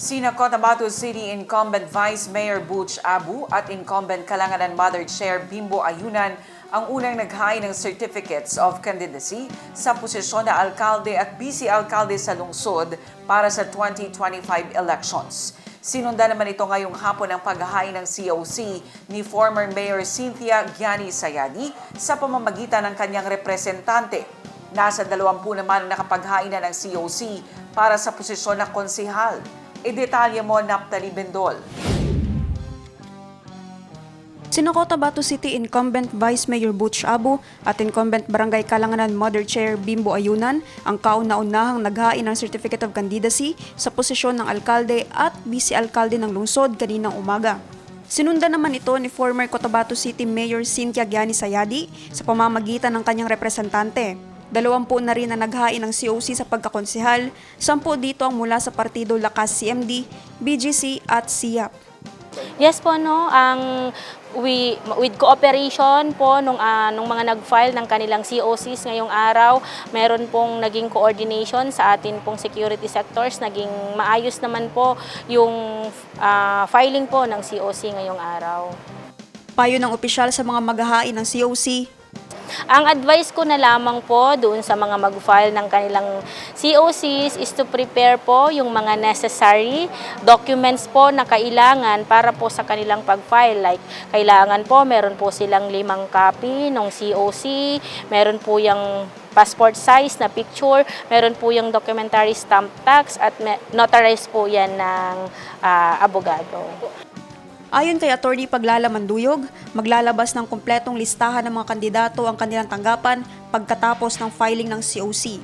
Sina Cotabato City incumbent Vice Mayor Butch Abu at incumbent Kalanganan Mother Chair Bimbo Ayunan ang unang naghain ng Certificates of Candidacy sa posisyon na alkalde at vice-alkalde sa lungsod para sa 2025 elections. Sinundan naman ito ngayong hapon ang paghahain ng COC ni former Mayor Cynthia Gianni Sayadi sa pamamagitan ng kanyang representante. Nasa 20 naman ang nakapaghain na ng COC para sa posisyon na konsihal. E-detalye mo, Naptali Bendol. Sina Cotabato City incumbent Vice Mayor Butch Abu at incumbent Barangay Kalanganan Mother Chair Bimbo Ayunan ang kauna-unahang naghain ng Certificate of Candidacy sa posisyon ng alkalde at vice-alkalde ng lungsod kaninang umaga. Sinundan naman ito ni former Cotabato City Mayor Cynthia Gianni Sayadi sa pamamagitan ng kanyang representante. Dalawampu na rin na naghain ng COC sa pagkakonsihal, sampu dito ang mula sa partido Lakas CMD, BGC at SIAP. Yes po no, ang we with cooperation po nung ah, nung mga nag-file ng kanilang COCs ngayong araw, meron pong naging coordination sa atin pong security sectors, naging maayos naman po yung ah, filing po ng COC ngayong araw. Payo ng opisyal sa mga maghahain ng COC, Ang advice ko na lamang po doon sa mga mag-file ng kanilang COCs is to prepare po yung mga necessary documents po na kailangan para po sa kanilang pag-file. Like, kailangan po, meron po silang limang copy ng COC, meron po yung passport size na picture, meron po yung documentary stamp tax at notarized po yan ng ah, abogado. Ayon kay Attorney Paglala Manduyog, maglalabas ng kumpletong listahan ng mga kandidato ang kanilang tanggapan pagkatapos ng filing ng COC.